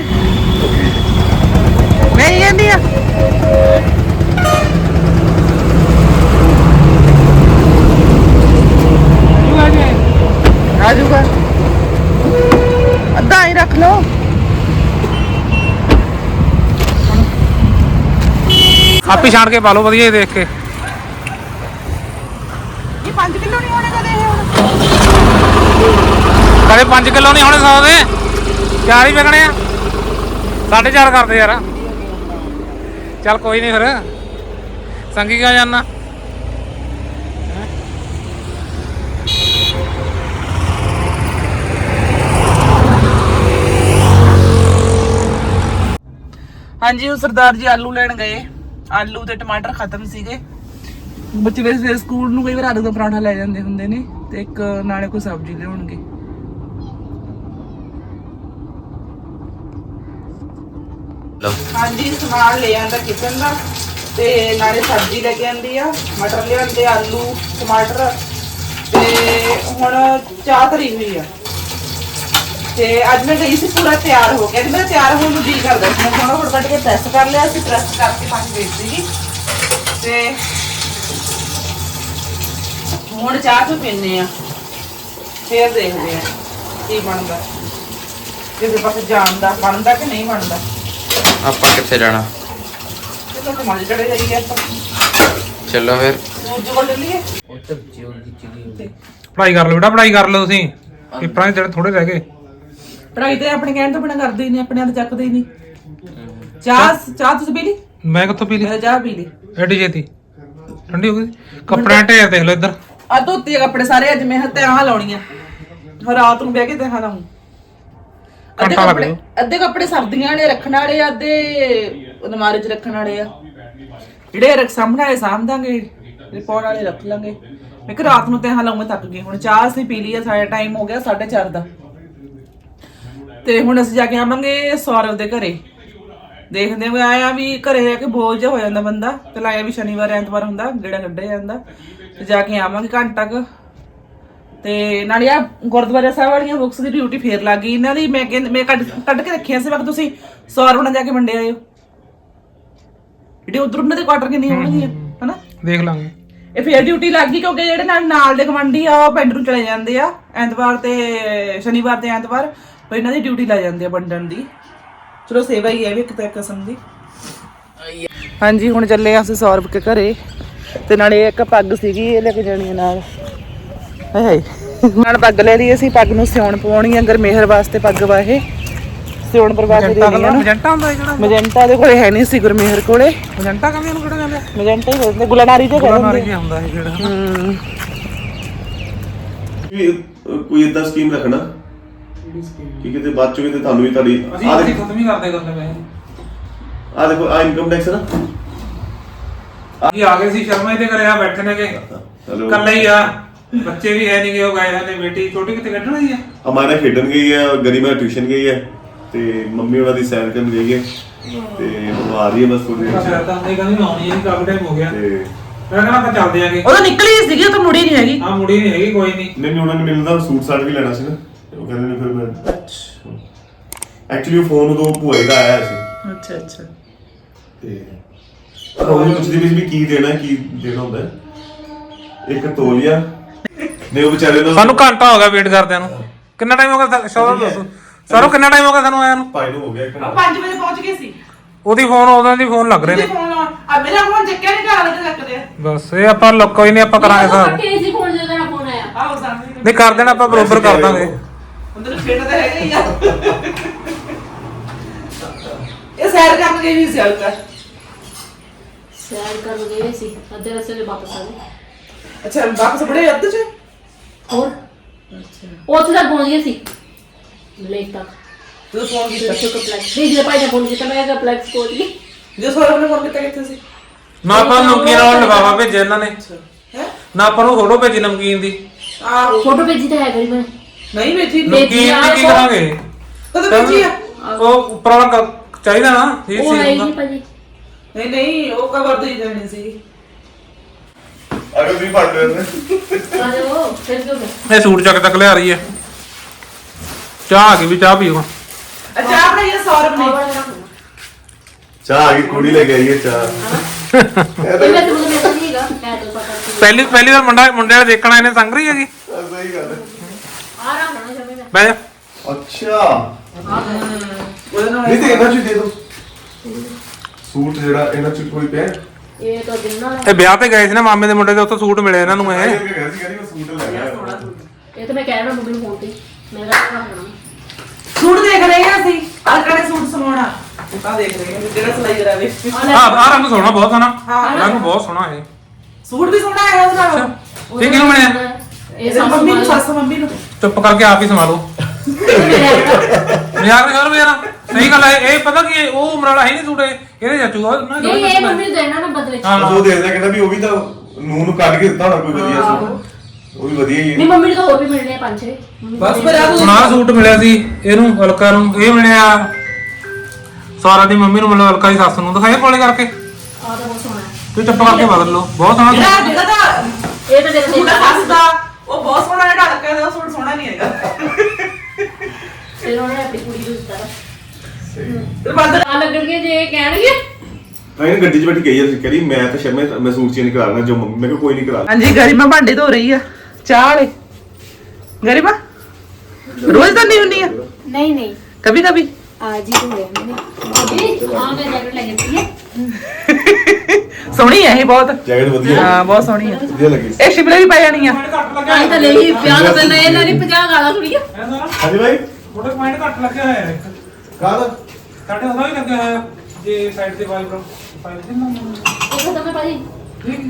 ਹੀ ਕਹਿੰਦੀ ਆ? ਅੱਧਾ ਹੀ ਰੱਖ ਲਓ। ਆਪੀ ਛਾਣ ਕੇ ਪਾ ਲਓ ਵਧੀਆ ਹੀ ਦੇਖ ਕੇ। ਇਹ 5 ਕਿਲੋ ਨਹੀਂ ਹੋਣੇ ਕਦੇ ਇਹ ਹੁਣ। ਕਦੇ 5 ਕਿਲੋ ਨਹੀਂ ਹੋਣੇ 100 ਦੇ ਚਾਰ ਹੀ ਵਿਕਣੇ ਆ। 4.5 ਕਰਦੇ ਯਾਰ। ਚੱਲ ਕੋਈ ਨਹੀਂ ਫਿਰ। ਸੰਗੀ ਕਾ ਜਾਨਾ? ਹਾਂਜੀ ਉਹ ਸਰਦਾਰ ਜੀ ਆਲੂ ਲੈਣ ਗਏ। ਆਲੂ ਤੇ ਟਮਾਟਰ ਖਤਮ ਸੀਗੇ। ਬੱਚੇ ਵੇਲੇ ਸਕੂਲ ਨੂੰ ਕਈ ਵਾਰ ਆਲੂ ਦਾ ਪਰਾਂਠਾ ਲੈ ਜਾਂਦੇ ਹੁੰਦੇ ਨੇ ਤੇ ਇੱਕ ਨਾਲੇ ਕੋਈ ਸਬਜ਼ੀ ਲਿਆਉਣਗੇ। ਹਾਂਜੀ, ਸਮਾਨ ਲੈ ਆਂਦਾ ਕਿਚਨ ਦਾ ਤੇ ਨਾਲੇ ਸਬਜ਼ੀ ਲੈ ਕੇ ਆਂਦੀ ਆ, ਮਟਰ ਲਿਆਂਦੇ ਆਲੂ, ਟਮਾਟਰ ਤੇ ਹੁਣ ਚਾਹ ਧਰੀ ਹੋਈ ਆ। ਤੇ ਅੱਜ ਮੈਂ ਗਈ ਸੀ, ਪੂਰਾ ਤਿਆਰ ਹੋ ਗਿਆ। ਤੇ ਮੈਂ ਤਿਆਰ ਹੋਣ ਨੂੰ ਜੀ ਕਰਦਾ ਸੀ। ਮੈਂ ਥੋੜਾ ਫਟਫਟ ਕੇ ਪ੍ਰੈਸ ਕਰ ਲਿਆ ਸੀ ਪ੍ਰੈਸ ਕਰਕੇ ਪੰਜ ਵੇਚ ਸੀਗੀ ਤੇ ਹੁਣ ਚਾਹ ਤੋਂ ਪੀਨੇ ਆ। ਫੇਰ ਦੇਖਦੇ ਆ ਕੀ ਬਣਦਾ। ਕਿਸੇ ਪਾਸੇ ਜਾਣ ਦਾ ਬਣਦਾ ਕਿ ਨਹੀਂ ਬਣਦਾ। ਆਪਾਂ ਕਿੱਥੇ ਜਾਣਾ? ਚਲੋ ਕਮਾਲ ਚੜੇ ਜਾਈਏ ਆਪਾਂ? ਚਲੋ ਫਿਰ। ਸੂਰਜ ਕੋਲ ਚੱਲੀਏ ਪੜ੍ਹਾਈ ਕਰ ਲਓ ਬੇਟਾ ਪੜ੍ਹਾਈ ਕਰ ਲਓ ਤੁਸੀਂ। ਪੇਪਰਾਂ ਦੇ ਜਿਹੜੇ ਥੋੜੇ ਰਹਿ ਗਏ। ਪੜਾਈ ਤੇ ਆਪਣੇ ਕਹਿਣ ਤੋਂ ਬਿਨਾ ਕਰਦੇ ਹੀ ਨਹੀਂ ਆਪਣੇ ਹੱਥ ਚੱਕਦੇ ਹੀ ਨਹੀਂ। ਚਾਹ ਚਾਹ ਤੁਸੀਂ ਪੀ ਲਈ? ਮੈਂ ਕਿੱਥੋਂ ਪੀ ਲਈ? ਮੈਂ ਚਾਹ ਪੀ ਲਈ। ਐਡੀ ਛੇਤੀ। ਠੰਡੀ ਹੋ ਗਈ ਕੱਪੜਿਆਂ ਢੇਰ ਦੇਖ ਲਓ ਇੱਧਰ। ਆ ਧੋਤੇ ਕੱਪੜੇ ਸਾਰੇ ਅੱਜ ਮੈਂ ਹੱਥੇ ਆਹ ਲਾਉਣੀਆਂ ਰਾਤ ਨੂੰ ਬਹਿ ਕੇ ਤੇ ਹਾਂ ਲਾਉਂ ਅੱਧੇ ਘੰਟਾ ਕੱਪੜੇ। ਅੱਧੇ ਕੱਪੜੇ ਸਰਦੀਆਂ ਵਾਲੇ ਰੱਖਣ ਵਾਲੇ ਆ ਅੱਧੇ ਅਲਮਾਰੀ 'ਚ ਰੱਖਣ ਵਾਲੇ ਆ। ਜਿਹੜੇ ਰੱਖ ਸਾਹਮਣੇ ਵਾਲੇ ਸਾਂਭ ਦਾਂਗੇ ਵਾਲੇ ਰੱਖ ਲਾਂਗੇ। ਮੈਂ ਕਿ ਰਾਤ ਨੂੰ ਤੇ ਹਾਂ ਲਾਉਂ ਮੈਂ ਥੱਕ ਗਈ ਹੁਣ ਚਾਹ ਅਸੀਂ ਪੀ ਲਈ ਆ ਸਾਡਾ ਟਾਈਮ ਹੋ ਗਿਆ 4:30 ਦਾ। ਤੇ ਹੁਣ ਅਸੀਂ ਜਾ ਕੇ ਆਵਾਂਗੇ ਸੌਰਵ ਦੇ ਘਰੇ। ਦੇਖਦੇ ਹਾਂ ਆਇਆ ਵੀ ਘਰੇ ਰਹਿ ਕੇ ਬੋਝ ਜਿਹਾ ਹੋ ਜਾਂਦਾ ਬੰਦਾ। ਤੇ ਲਾਇਆ ਵੀ ਸ਼ਨੀਵਾਰ ਐਤਵਾਰ ਹੁੰਦਾ ਜਿਹੜਾ ਕੱਢਿਆ ਜਾਂਦਾ। ਤੇ ਜਾ ਕੇ ਆਵਾਂਗੇ ਘੰਟਾ ਕੁ। ਤੇ ਨਾਲੇ ਆ ਗੁਰਦੁਆਰਾ ਸਾਹਿਬ ਵਾਲੀਆਂ ਬੁੱਕਸ ਦੀ ਡਿਊਟੀ ਫੇਰ ਲੱਗ ਗਈ। ਇਹਨਾਂ ਦੀ ਮੈਂ ਕਹਿੰਦੀ ਮੈਂ ਕੱਢ ਕੱਢ ਕੇ ਰੱਖਿਆ ਸੀ ਕਿਹਾ ਤੁਸੀਂ ਸੌਰਵ ਨਾਲ ਜਾ ਕੇ ਵੰਡੇ ਆਇਓ। ਜਿਹੜੇ ਉਧਰ ਉਹਨਾਂ ਦੇ ਕੁਆਟਰ ਕਿੰਨੀ ਹੋਣਗੀਆਂ ਹਨਾ? ਦੇਖ ਲਾਂਗੇ। ਇਹ ਫੇਰ ਡਿਊਟੀ ਲੱਗ ਗਈ ਕਿਉਂਕਿ ਜਿਹੜੇ ਨਾਲ ਨਾਲ ਦੇ ਗਵੰਡੀ ਆ ਉਹ ਪਿੰਡ ਨੂੰ ਚਲੇ ਜਾਂਦੇ ਆ। ਐਤਵਾਰ ਤੇ ਸ਼ਨੀਵਾਰ ਤੇ ਐਤਵਾਰ ਫਿਰ ਇਹਨਾਂ ਦੀ ਡਿਊਟੀ ਲੱਗ ਜਾਂਦੀ ਆ ਵੰਡਣ ਦੀ। ਚਲੋ ਸੇਵਾ ਹੀ ਹੈ ਵੀ ਇੱਕ ਤਾਂ ਕਿਸਮ ਦੀ। ਹਾਂਜੀ ਹੁਣ ਚੱਲੇ ਆ ਅਸੀਂ ਸੌਰਵ ਕੇ ਘਰੇ। ਤੇ ਨਾਲੇ ਇੱਕ ਪੱਗ ਸੀਗੀ ਇਹ ਲੈ ਕੇ ਜਾਣੀ ਆ ਨਾਲ। ਹਾਏ ਹਾਏ। ਨਾਲ ਪੱਗ ਲੈ ਲਈ ਅਸੀਂ ਪੱਗ ਨੂੰ ਸਿਉਣ ਪਵਾਉਣੀ ਆ ਗਰਮੇਹਰ ਵਾਸਤੇ ਪੱਗ ਵਾ ਇਹ ਸਿਉਣ ਪਰਵਾ ਕੇ ਦੇਣੀ ਆ ਨਾ ਮਜੰਟਾ ਹੁੰਦਾ ਇਹ ਜਿਹੜਾ। ਮਜੰਟਾ ਦੇ ਕੋਲੇ ਹੈ ਨਹੀਂ ਸੀ ਗੁਰਮੇਹਰ ਕੋਲੇ। ਮਜੰਟਾ ਕਹਿੰਦੇ ਉਹਨੂੰ ਕਿਹੜਾ ਕਹਿੰਦੇ ਮਜੰਟਾ ਹੀ ਕਹਿੰਦੇ ਗੁਲਾਨਾਰੀ ਤੇ ਆ ਕਹਿੰਦੇ ਜਿਹਾ ਹੁੰਦਾ ਇਹ ਜਿਹੜਾ। ਹੂੰ। ਕੋਈ ਇਦਾਂ ਸਕੀਮ ਰੱਖਣਾ? ਕਿ ਕਿਤੇ ਬਾਅਦ ਚੋਂ ਕਿਤੇ ਤੁਹਾਨੂੰ ਵੀ ਤੁਹਾਡੀ ਆ ਅਸੀਂ ਦੇਖੋ ਖਤਮ ਹੀ ਕਰਦੇ ਕਰਦੇ ਪਏ ਆ ਦੇਖੋ ਆ ਇਨਕਮ ਟੈਕਸ ਨਾ। ਇਹ ਆ ਗਏ ਸੀ ਸ਼ਰਮਾ ਇਹਦੇ ਘਰੇ ਆ ਬੈਠੇ ਨੇਗੇ। ਹੈਲੋ। ਕੱਲੇ ਹੀ ਆ। ਬੱਚੇ ਵੀ ਹੈ ਨਹੀਂਗੇ ਉਹ ਗਏ ਹੋਏ ਨੇ ਬੇਟੀ ਛੋਟੀ ਕਿਤੇ ਕੱਢਣ ਗਈ ਆ ਹਮਾਰਾ ਖੇਡਣ ਗਈ ਹੈ ਗਰੀਮਾ ਟਿਊਸ਼ਨ ਗਈ ਹੈ ਤੇ ਮੰਮੀ ਉਹਨਾਂ ਦੀ ਸੈਰ ਕਰਨ ਗਈ ਹੈ ਤੇ ਉਹ ਆ ਰਹੀ ਹੈ ਬਸ ਥੋੜੀ ਦੇਰ ਸ਼ਾਇਦ ਚ ਤਾਂ ਨਹੀਂ ਕਹਿੰਦੀ ਆਉਣੀ ਹੈ ਕਾਫੀ ਟਾਈਮ ਹੋ ਗਿਆ। ਤੇ ਮੈਂ ਕਹਿੰਦਾ ਆਪਾਂ ਚੱਲਦੇ ਆਂਗੇ। ਉਹ ਤਾਂ ਨਿਕਲੀ ਸੀਗੀ ਉਹ ਤਾਂ ਮੁੜੀ ਨਹੀਂ ਹੈਗੀ। ਆ ਮੁੜੀ ਨਹੀਂ ਹੈਗੀ ਕੋਈ ਨਹੀਂ। ਨਹੀਂ ਨਹੀਂ ਉਹਨਾਂ ਨੇ ਮਿਲਦਾ ਸੂਟ ਸਾਟ ਵੀ ਲੈਣਾ ਸੀ ਨਾ ਤੇ ਉਹ ਕਹਿੰਦੇ ਨੇ ਫਿਰ ਮੈਂ ਐਕਚੁਅਲੀ ਉਹ ਫੋਨ ਉਦੋਂ ਭੂਆ ਜੀ ਦਾ ਆਇਆ ਸੀ। ਅੱਛਾ ਅੱਛਾ। ਤੇ ਉਹ ਪੁੱਛਦੀ ਵੀ ਸੀ ਵੀ ਕੀ ਦੇਣਾ ਕੀ ਦੇਣਾ ਹੁੰਦਾ ਹੈ। ਇੱਕ ਤੋਲੀਆ ਨੇ ਉਹ ਵਿਚਾਰੇ ਦਾ ਸਾਨੂੰ ਘੰਟਾ ਹੋ ਗਿਆ ਵੇਟ ਕਰਦਿਆਂ ਨੂੰ। ਕਿੰਨਾ ਟਾਈਮ ਹੋ ਗਿਆ ਸਰ ਦੱਸੋ ਸਰੋ ਕਿੰਨਾ ਟਾਈਮ ਹੋ ਗਿਆ ਸਾਨੂੰ ਆਇਆ ਨੂੰ? ਭਾਈ ਨੂੰ ਹੋ ਗਿਆ ਇੱਕ ਉਹ 5 ਵਜੇ ਪਹੁੰਚ ਗਏ ਸੀ। ਉਹਦੀ ਫੋਨ ਉਹਦਾਂ ਦੀ ਫੋਨ ਲੱਗ ਰਹੇ ਤੇ ਨੇ ਫੋਨ ਆ। ਮੇਰਾ ਫੋਨ ਚੱਕਿਆ ਨਹੀਂ ਘਰ ਵਾਲੇ ਚੱਕਦੇ ਆ। ਬਸ ਇਹ ਆਪਾਂ ਲੋਕ ਕੋਈ ਨਹੀਂ ਆਪਾਂ ਕਰਾਂਗੇ ਸਰ ਕਿ ਸੀ ਫੋਨ ਜਦੋਂ ਦਾ ਫੋਨ ਆਇਆ। ਆਹੋ ਸਾਹਮਣੇ ਨਹੀਂ ਕਰ ਦੇਣਾ ਆਪਾਂ ਬਰੋਬਰ ਕਰ ਦਾਂਗੇ। ਅੰਦਰ ਫੇਟ ਤਾਂ ਹੈਗਾ ਹੀ ਆ। ਇਹ ਸੈਰ ਕਰਨ ਗਈ ਵੀ ਸੀ ਹਲਕਾ ਸੈਰ ਕਰਨ ਗਏ ਸੀ ਅੱਧੇ ਰਸਤੇ ਦੇ ਵਾਪਸ ਆ ਗਏ। ਅੱਛਾ ਵਾਪਸ ਬੜੇ ਅੱਧ ਚ? ਹੋਰ? ਉੱਥੇ ਤੱਕ ਪਹੁੰਚ ਗਏ ਸੀ। ਲੇਕ ਤੱਕ ਜਦੋਂ ਫੋਨ ਕੀਤਾ। ਚੁੱਕ ਪਲੈਕਸ। ਨਹੀਂ ਜੇ ਭਾਈ ਨੇ ਫੋਨ ਕੀਤਾ ਮੈਂ ਕਿਹਾ ਪਲੈਕਸ ਪਹੁੰਚ ਗਈ ਜਦੋਂ ਸੋਰਵ ਨੇ ਫੋਨ ਕੀਤਾ ਕਿੱਥੇ ਸੀ? ਨਾ ਆਪਾਂ ਨੂੰ ਨਮਕੀਨ ਨਾਲ ਲਫਾਫਾ ਭੇਜਿਆ ਇਹਨਾਂ ਨੇ। ਹੈ? ਨਾ ਆਪਾਂ ਨੂੰ ਫੋਟੋ ਭੇਜੀ ਨਮਕੀਨ ਦੀ। ਆਹੋ। ਫੋਟੋ ਭੇਜੀ ਤਾਂ ਹੈ ਗਰੀ ਮੈਂ। ਨਹੀਂ ਵੇਚੀ ਨਮਕੀਨ ਦੀ ਕੀ ਕਰਾਂਗੇ? ਕਦੋਂ ਵੇਚੀ ਆ। ਉਹ ਉੱਪਰ ਵਾਲਾ ਕ- ਚਾਹੀਦਾ ਨਾ ਇਹ ਉਹ ਆਈ ਸੀ ਨਹੀਂ ਭਾਜੀ। ਨਹੀਂ ਨਹੀਂ ਉਹ ਕਵਰ ਦੇ ਹੀ ਦੇਣੀ ਸੀ ਅਗਰ ਵੀ ਫੜ ਫਿਰ ਇਹ ਸੂਟ ਚੱਕ ਤੱਕ ਲਿਆ ਰਹੀ ਹੈ। ਚਾਹ ਆ ਗਈ ਵੀ ਚਾਹ ਪੀਓ। ਅੱਛਾ ਆਪਣੇ ਇਹ ਸੌਰਵ ਨੇ। ਚਾਹ ਆ ਗਈ ਕੁੜੀ ਲੈ ਕੇ ਆਈ ਹੈ ਚਾਹ। ਇਹ ਮੈਂ ਤੁਹਾਨੂੰ ਮੈਸੇਜ ਨਹੀਂ ਹੈਗਾ ਮੈਂ ਤਾਂ ਪਤਾ ਪਹਿਲੀ ਪਹਿਲੀ ਵਾਰ ਮੁੰਡਾ ਮੁੰਡੇ ਵਾਲੇ ਦੇਖਣਾ ਇਹਨੇ ਸੰਗ ਰਹੀ ਹੈਗੀ? ਸਹੀ ਗੱਲ ਹੈ। ਆ ਰਹਾ ਨਾ ਜਮੇ ਮੈਂ। ਬਹਿ ਜਾ। ਅੱਛਾ। ਉਹਦੇ ਨਾਲ ਨਹੀਂ ਤੇ ਇਹਨਾਂ ਚ ਦੇ ਦੋ। ਸੂਟ ਜਿਹੜਾ ਇਹਨਾਂ ਚ ਕੋਈ ਪਿਆ ਹੈ? ਇਹ ਤਾਂ ਦਿਨ ਨਾਲ ਇਹ ਵਿਆਹ ਤੇ ਗਏ ਸੀ ਨਾ ਮਾਮੇ ਦੇ ਮੁੰਡੇ ਦੇ ਉੱਥੋਂ ਸੂਟ ਮਿਲੇ ਇਹਨਾਂ ਨੂੰ ਇਹ। ਇਹ ਕਹਿੰਦੀ ਕਹਿੰਦੀ ਮੈਂ ਸੂਟ ਲੈ ਗਿਆ ਇਹ ਤਾਂ ਮੈਂ ਕਹਿ ਰਿਹਾ ਮੰਮੀ ਨੂੰ ਫੋਨ ਤੇ। ਮੈਂ ਕਿਹਾ ਬਣਾਉਣਾ ਸੂਟ ਦੇਖ ਰਹੇ ਹਾਂ ਅਸੀਂ। ਅਲਕਾ ਨੇ ਸੂਟ ਸਮਾਉਣਾ ਤਾਂ ਦੇਖ ਰਹੇ ਹਾਂ ਵੀ ਕਿਹੜਾ ਸਿਲਾਈ ਕਰਾਵੇ। ਆ ਆ ਰੰਗ ਸੋਹਣਾ ਬਹੁਤ ਸੋਹਣਾ। ਹਾਂ। ਰੰਗ ਬਹੁਤ ਸੋਹਣਾ ਇਹ। ਸੂਟ ਵੀ ਸੋਹਣਾ ਹੈ ਉਹਦੇ ਨਾਲ। ਇਹ ਕਿਉਂ ਬਣਿਆ ਇਹ ਸੱਸ ਮੰਮੀ ਨੂੰ ਮਾਂ ਸੱਸ ਮੰਮੀ ਨੂੰ। ਚੁੱਪ ਕਰਕੇ ਆਪ ਹੀ ਸਮਾ ਲਓ ਮਜ਼ਾਕ ਨਹੀਂ ਕਰ ਯਾਰ ਸਹੀ ਗੱਲ ਹੈ ਇਹ ਪਤਾ ਕੀ ਉਹ ਉਮਰ ਵਾਲਾ ਹੈ ਨਹੀਂ ਸੂਟ ਇਹ ਇਹਦੇ ਚਾਚੂ ਨਾ ਨਹੀਂ ਇਹ ਮੰਮੀ ਨੂੰ ਦੇਣਾ ਨਾ ਬਦਲੇ ਚ। ਹਾਂ। ਉਹ ਦੇਖਦਾ ਕਹਿੰਦਾ ਵੀ ਉਹ ਵੀ ਤਾਂ ਨੂੰ ਨੂੰ ਕੱਢ ਕੇ ਦਿੱਤਾ ਹੋਣਾ ਕੋਈ ਵਧੀਆ ਸੂਟ। ਉਹ ਵੀ ਵਧੀਆ ਹੀ ਨਹੀਂ ਹੈ ਮੰਮੀ ਨੂੰ ਤਾਂ ਹੋਰ ਵੀ ਮਿਲਣੇ ਆ ਪੰਜ ਛੇ। ਮੰਮੀ ਬਸ ਫਿਰ ਆ। ਹੁਣ ਆਹ ਸੂਟ ਮਿਲਿਆ ਸੀ ਇਹਨੂੰ ਅਲਕਾ ਨੂੰ ਇਹ ਮਿਲਿਆ। ਸਾਰਾ ਦੀ ਮੰਮੀ ਨੂੰ ਮਿਲਿਆ ਅਲਕਾ ਦੀ ਸੱਸ ਨੂੰ। ਦਿਖਾਇਆ ਕੋਲੇ ਕਰਕੇ? ਆਹ ਤਾਂ ਬਹੁਤ ਸੋਹਣਾ ਹੈ। ਤੂੰ ਚੁੱਪ ਕਰਕੇ ਬਦਲ ਲਓ। ਬਹੁਤ ਸੋਹਣਾ ਜਿਹੜਾ ਸੂਟ। ਜਿਹੜਾ ਤਾਂ ਇਹ ਤਾਂ ਤੇਰੇ ਸੂਟ ਦੇ ਸੱਸ ਦਾ ਉਹ ਬਹੁਤ ਸੋਹਣਾ ਹੈ ਢੱਕ ਕੇ ਉਹ ਸੂਟ ਸੋਹਣਾ ਨਹੀਂ ਹੈਗਾ। ਫਿਰ ਉਹਨੇ ਆ ਲੱਗਣਗੇ ਜੇ ਇਹ ਕਹਿਣਗੇ ਤਾਂ ਗੱਡੀ 'ਚ ਬੈਠ ਕੇ ਗਈ ਅਸੀਂ ਕਹਿੰਦੀ ਮੈਂ ਤਾਂ ਸ਼ਰਮੇ ਮਹਿਸੂਸ ਚੇਂਜ ਕਰਾ ਲੈਣਾ ਜੋ ਮੈਂ ਕਿਹਾ ਕੋਈ ਨਹੀਂ ਕਰਾ ਹਾਂਜੀ ਗਰੀਮਾ ਭਾਂਡੇ ਧੋ ਰਹੀ ਆ। ਚਾਹ ਵਾਲੇ। ਗਰੀਮਾ ਰੋਜ਼ ਤਾਂ ਨਹੀਂ ਹੁੰਦੀ ਆ? ਨਹੀਂ ਨਹੀਂ। ਕਭੀ ਕਭੀ आज ही तो गया मैंने ਸੋਹਣੀ ਆ ਇਹ ਬਹੁਤ। ਜੈਕਟ ਵਧੀਆ। ਹਾਂ ਬਹੁਤ ਸੋਹਣੀ ਆ। ਵਧੀਆ ਲੱਗੀ। ਇਹ ਸ਼ਿਮਲੇ ਵੀ ਪਾ ਜਾਣੀ ਆ। ਤਾਂ ਲਈ ਪਿਆਰ ਪਹਿਲਾਂ ਇਹਨਾਂ ਨੇ 50 ਗਾਲਾਂ ਸੁਣੀਆਂ ਹਾਂਜੀ ਭਾਈ ਥੋੜਾ ਪੁਆਇੰਟ ਘੱਟ ਲੱਗਿਆ ਹੋਇਆ ਹੈ ਕਾਹਦਾ? ਸਾਡੇ ਉਹਦਾ ਵੀ ਲੱਗਿਆ ਹੋਇਆ ਜੇ ਸਾਈਡ ਤੇ ਵਾਈਬਰ ਫਾਈਲ ਤੇ ਨਾ ਇਹ ਖਤਮ ਹੈ। ਭਾਜੀ ਇੱਕ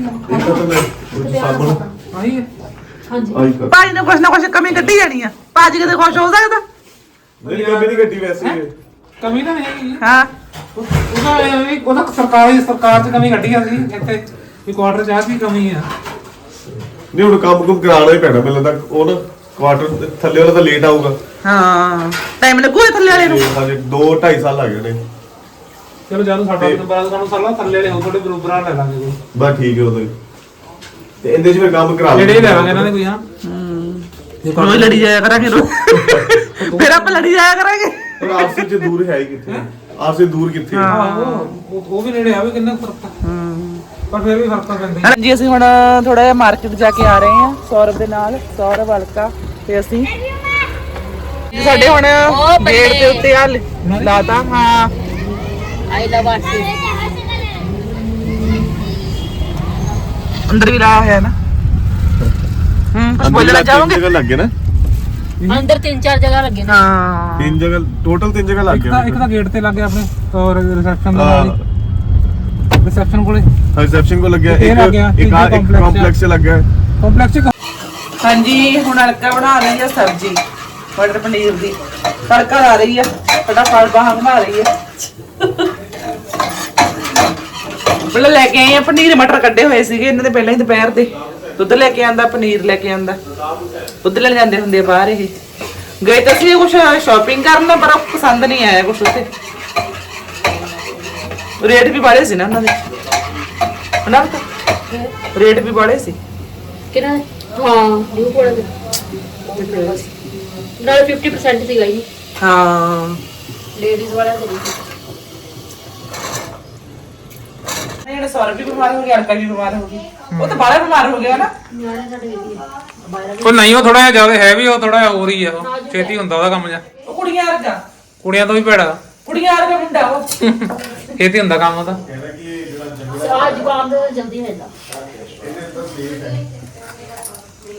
ਤਾਂ ਮੈਂ ਸਾਬਣ। ਆਈ ਹੈ। ਹਾਂਜੀ। ਆਈ ਕਰ। ਭਾਜੀ ਨੇ ਕੁਛ ਨਾ ਕੁਛ ਕਮੀ ਕੱਢੀ ਜਾਣੀ ਆ। ਭਾਜੀ ਕਿਤੇ ਖੁਸ਼ ਹੋ ਸਕਦਾ? ਨਹੀਂ ਕਮੀ ਨਹੀਂ ਗੱਡੀ ਵੈਸੇ। ਹੀ? ਹੈ। ਕਮੀ ਤਾਂ ਨਹੀਂ ਹੈਗੀ। ਹਾਂ। ਉਹਦਾ ਇਹ ਵੀ ਉਹਦਾ ਸਰਕਾਰੀ ਸਰਕਾਰ ਚ ਕਮੀ ਕੱਢੀ ਆ ਸੀ। ਇੱਥੇ ਵੀ ਕੁਆਟਰ ਚਾਹ ਦੀ ਕਮੀ ਆ। ਨਹੀਂ ਹੁਣ ਕੰਮ ਕੁਮ ਕਰਾਉਣਾ ਹੀ ਪੈਣਾ ਮੈਨੂੰ ਤਾਂ ਉਹ ਨਾ ਕੁਆਟਰ ਥੱਲੇ ਵਾਲਾ ਤਾਂ ਲੇਟ ਆਊਗਾ। ਹਾਂ ਟਾਈਮ ਲੱਗੂ ਇਹ ਥੱਲੇ ਵਾਲੇ ਨੂੰ? ਤੇ ਹਜੇ 2 2.5 ਸਾਲ ਲੱਗ ਜਾਣੇ ਚਲੋ ਜਦੋਂ ਸਾਡਾ ਨੰਬਰ ਤੁਹਾਨੂੰ ਸਾਲਾ ਥੱਲੇ ਵਾਲੇ ਹੋ ਤੁਹਾਡੇ ਬਰੋਬਰ ਲੈ ਲਾਂਗੇ ਕੋਈ। ਬਸ ਠੀਕ ਹੈ ਉਦੋਂ ਹੀ। ਤੇ ਇਹਦੇ 'ਚ ਫਿਰ ਕੰਮ ਕਰਾ ਜਿਹੜੇ ਲੈਂਦੇ ਲੈ ਲਾਂਗੇ ਇਹਨਾਂ ਦੇ ਕੋਈ ਹਾਂ। ਰੋਜ਼ ਲੜੀ ਜਾਇਆ ਕਰਾਂਗੇ ਰੋਜ਼। ਫਿਰ ਆਪਾਂ ਲੜੀ ਜਾਇਆ ਕਰਾਂਗੇ। ਪਰ ਆਪਸੇ ਚ ਦੂਰ ਹੈ ਹੀ ਕਿੱਥੇ? ਆਪਸੇ ਦੂਰ ਕਿੱਥੇ? ਹੈ? ਉਹ ਉਹ- ਉਹ ਵੀ ਨੇੜੇ ਆਵੇ ਕਿੰਨਾ ਕੁ ਫ਼ਰਕ ਆ। ਪਰ ਫਿਰ ਵੀ ਫ਼ਰਕ ਤਾਂ ਪੈਂਦਾ ਹੀ। ਹਾਂਜੀ ਅਸੀਂ ਹੁਣ ਥੋੜਾ ਜਿਹਾ ਮਾਰਕੀਟ ਜਾ ਕੇ ਆ ਰਹੇ ਹਾਂ ਸੌਰਵ ਦੇ ਨਾਲ ਸੌਰਵ ਹਲਕਾ ਤੇ ਅਸੀਂ ਸਾਡੇ ਹੁਣ ਗੇਟ ਦੇ ਉੱਤੇ ਆ ਲਾਤਾ ਹਾਂ। ਆਈ ਲਵ ਆਰਟੀ ਅੰਦਰ ਵੀ ਲਾਇਆ ਹੋਇਆ ਨਾ। ਹੂੰ ਕੁਝ ਬੋਲਣਾ ਤਿੰਨ ਚਾਹੋਗੇ? ਜਗ੍ਹਾ ਲੱਗ ਨਾ। ਅੰਦਰ ਤਿੰਨ ਚਾਰ ਜਗ੍ਹਾ ਲੱਗੇ ਨੇ। ਹਾਂ। ਤਿੰਨ ਜਗ੍ਹਾ ਟੋਟਲ ਤਿੰਨ ਜਗ੍ਹਾ ਲੱਗ ਇੱਕ ਤਾਂ ਇੱਕ ਤਾਂ ਗੇਟ ਤੇ ਲੱਗ ਗਿਆ ਆਪਣੇ ਔਰ ਰਿਸੈਪਸ਼ਨ ਦੇ ਨਾਲ ਰਿਸੈਪਸ਼ਨ ਕੋਲੇ। ਰਿਸੈਪਸ਼ਨ ਕੋ ਲੱਗਿਆ। ਇਹ ਲੱਗ ਗਿਆ, ਇੱਕ ਇੱਕ ਤੀਜੇ complex। ਕੰਪਲੈਕਸ ਲੱਗ ਗਿਆ। ਕੰਪਲੈਕਸ ਚ ਹਾਂਜੀ, ਹੁਣ ਹਲਕਾ ਬਣਾ ਰਹੀ ਹੈ ਸਬਜ਼ੀ, ਮਟਰ ਪਨੀਰ ਦੀ। ਤੜਕਾ ਲਾ ਰਹੀ ਹੈ ਫਟਾਫਟ ਬਾਹਾਂ ਬਣਾ ਰਹੀ ਹੈ ਪਹਿਲਾਂ ਲੈ ਕੇ ਆਏ ਆ ਪਨੀਰ, ਮਟਰ ਕੱਢੇ ਹੋਏ ਸੀਗੇ, ਇਹਨਾਂ ਦੇ ਪਹਿਲਾਂ ਹੀ ਦੁਪਹਿਰ ਦੇ। ਦੁੱਧ ਲੈ ਕੇ ਆਂਦਾ, ਪਨੀਰ ਲੈ ਕੇ ਆਂਦਾ। ਦੁੱਧ ਲੈਣ ਜਾਂਦੇ ਹੁੰਦੇ ਆ ਬਾਹਰ ਇਹ। ਗਏ ਤਾਂ ਸੀ ਕੁਝ ਸ਼ਾਪਿੰਗ ਕਰਨ, ਪਰ ਉਹ ਪਸੰਦ ਨਹੀਂ ਆਇਆ ਕੁਝ ਉੱਥੇ। ਰੇਟ ਵੀ ਬਾੜੇ ਸੀ ਨਾ ਉਹਨਾਂ ਦੇ। ਹਨਾ ਰੇਟ ਵੀ ਬਾੜੇ ਸੀ। ਕਿਹਨਾਂ ਹਾਂ। ਨਿਊ ਕੋੜਾ ਦੇ ਨਾਲ 50% ਸੀਗਾ ਜੀ। ਹਾਂ। ਲੇਡੀਜ਼ ਵਾਲਾ ਦੇ ਜਿਹੜਾ ਸੌਰਵ ਵੀ ਬਿਮਾਰ ਹੋ ਗਿਆ ਅਰਕਾ ਵੀ ਬਿਮਾਰ ਹੋ ਗਈ ਉਹ ਤਾਂ ਬਾਹਲਾ ਬਿਮਾਰ ਹੋ ਗਿਆ ਨਾ। ਨਿਆਣੇ ਸਾਡੇ ਵੇਦੀ ਬਾਹਰ ਉਹ ਨਹੀਂ ਉਹ ਥੋੜਾ ਜਿਹਾ ਜ਼ਿਆਦਾ ਹੈ ਵੀ ਉਹ ਥੋੜਾ ਜਿਹਾ ਹੋਰ ਹੀ ਆ ਉਹ। ਛੇਤੀ ਹੁੰਦਾ ਉਹਦਾ ਕੰਮ ਜਾ ਉਹ ਕੁੜੀਆਂ ਵਰਗਾ। ਕੁੜੀਆਂ ਤੋਂ ਵੀ ਭੈੜਾ। ਕੁੜੀਆਂ ਵਰਗਾ ਮੁੰਡਾ ਉਹ। ਛੇਤੀ ਹੁੰਦਾ ਕੰਮ ਉਹਦਾ। ਆ ਜ਼ੁਕਾਮ ਦਾ ਜਲਦੀ ਹੋ।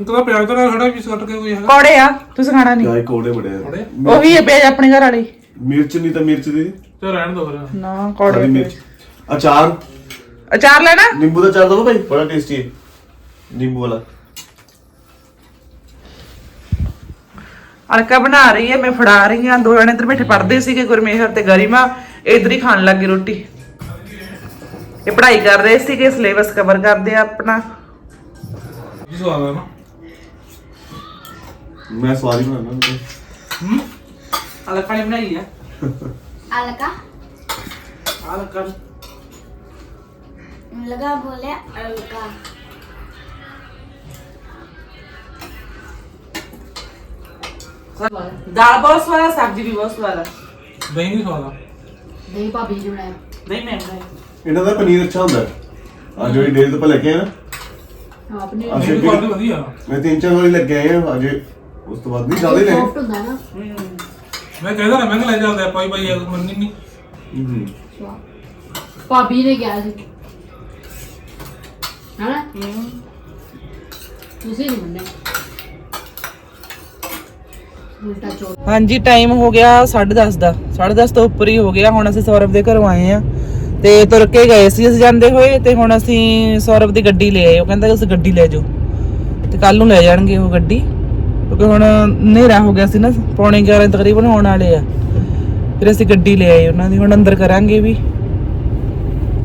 ਇੱਕ ਤਾਂ ਪਿਆਜ਼ ਤਾਂ ਥੋੜਾ ਵੀ ਕੱਟ ਕੇ ਕੋਈ ਹੈਗਾ ਕੌੜੇ ਆ ਤੁਸੀਂ ਖਾਣਾ ਨਹੀਂ। ਗਾਇ ਕੋੜੇ ਬੜੇ ਆ। ਉਹੀ ਹੈ ਪਿਆਜ ਆਪਣੇ ਘਰ ਵਾਲੀ। ਮਿਰਚ ਨਹੀਂ ਤਾਂ ਮਿਰਚ ਦੀ। ਚਲ ਰਹਿਣ ਦੋ ਫਿਰ। ਨਾ ਹਰੀ ਕੌੜੇ ਮਿਰਚ। ਅਚਾਰ। ਅਚਾਰ ਲੈਣਾ? ਨਿੰਬੂ ਦਾ ਅਚਾਰ ਦੋ ਭਾਈ ਬੜਾ ਟੇਸਟੀ ਹੈ। ਨਿੰਬੂ ਵਾਲਾ। ਅਲਕਾ ਬਣਾ ਰਹੀ ਹੈ ਮੈਂ ਫੜਾ ਰਹੀ ਹਾਂ। ਦੋ ਜਣੇ ਇੱਧਰ ਬੈਠੇ ਪੜਦੇ ਸੀਗੇ ਗੁਰਮੇਹਰ ਤੇ ਗਰਿਮਾ। ਇਧਰ ਹੀ ਖਾਣ ਲੱਗੀ ਰੋਟੀ। ਇਹ ਪੜ੍ਹਾਈ ਕਰ ਰਹੇ ਸੀਗੇ ਸਿਲੇਬਸ ਕਵਰ ਕਰਦੇ ਆ ਆਪਣਾ। ਜੀ ਸਵਾਦ ਆ ਨਾ। ਮੈਂ ਸਵਾਦ ਹੀ ਬਣਾਉਣਾ ਅਲਕਾ ਨੇ ਬਣਾਈ ਆ अलका ਅਲਕਾ लगा बोले अलका ਦਾਲ ਬਹੁਤ ਸਵਾਦ ਆ ਸਬਜ਼ੀ ਵੀ ਬਹੁਤ ਸਵਾਦ ਆ ਦਹੀਂ ਨਹੀਂ ਸਵਾਦਾ ਨਹੀਂ ਭਾਬੀ ਜੀ ਬਣਾਇਆ ਨਹੀਂ ਮੈਂ ਬਣਾਇਆ ਇਹਨਾਂ ਦਾ ਪਨੀਰ ਅੱਛਾ ਹੁੰਦਾ ਹੈ ਆ ਜਿਹੜੀ ਡੇਲ ਤੋਂ ਆਪਾਂ ਲੈ ਕੇ ਆਏ ਨਾ ਆਪਨੇ ਅਸੀਂ ਦਹੀਂ ਕੁਆਲਿਟੀ ਵਧੀਆ ਮੈਂ ਤਿੰਨ ਚਾਰ ਵਾਰੀ ਲੱਗੇ ਆਏ ਆ ਅੱਜ ਉਸ ਤੋਂ ਬਾਅਦ ਨਹੀਂ ਜ਼ਿਆਦਾ ਹੀ ਲੈ ਸੌਫਟ ਹੁੰਦਾ ਨਾ। ਮੈਂ ਕਹਿੰਦਾ ਨਾ ਮਹਿੰਗਾ ਲੈ ਜਾਂਦੇ ਆਪਾਂ ਹੀ ਭਾਈ ਇਹ ਮੰਨੀ ਨਹੀਂ ਹੂੰ। ਭਾਬੀ ਨੇ ਕਿਹਾ ਸੀ। ਹਨਾ? ਤੁਸੀਂ ਨਹੀਂ ਮੰਨੇ। ਉਲਟਾ ਚੋਰ। ਹਾਂਜੀ ਟਾਈਮ ਹੋ ਗਿਆ 10:30 ਦਾ। 10:30 ਤੋਂ ਉੱਪਰ ਹੀ ਹੋ ਗਿਆ। ਹੁਣ ਅਸੀਂ ਸੌਰਵ ਦੇ ਘਰੋਂ ਆਏ ਆ ਤੇ ਤੁਰ ਕੇ ਗਏ ਸੀ ਅਸੀਂ ਜਾਂਦੇ ਹੋਏ ਤੇ ਹੁਣ ਅਸੀਂ ਸੌਰਵ ਦੀ ਗੱਡੀ ਲੈ ਆਏ। ਉਹ ਕਹਿੰਦਾ ਕਿ ਤੁਸੀਂ ਗੱਡੀ ਲੈ ਜਾਓ। ਤੇ ਕੱਲ ਨੂੰ ਲੈ ਜਾਣਗੇ ਉਹ ਗੱਡੀ। ਕਿਉਂਕਿ ਹੁਣ ਹਨੇਰਾ ਹੋ ਗਿਆ ਸੀ ਨਾ, ਪੌਣੇ 11 ਤਕਰੀਬਨ ਹੋਣ ਵਾਲੇ ਆ। ਫਿਰ ਅਸੀਂ ਗੱਡੀ ਲੈ ਆਏ ਉਹਨਾਂ ਦੀ, ਹੁਣ ਅੰਦਰ ਕਰਾਂਗੇ ਵੀ।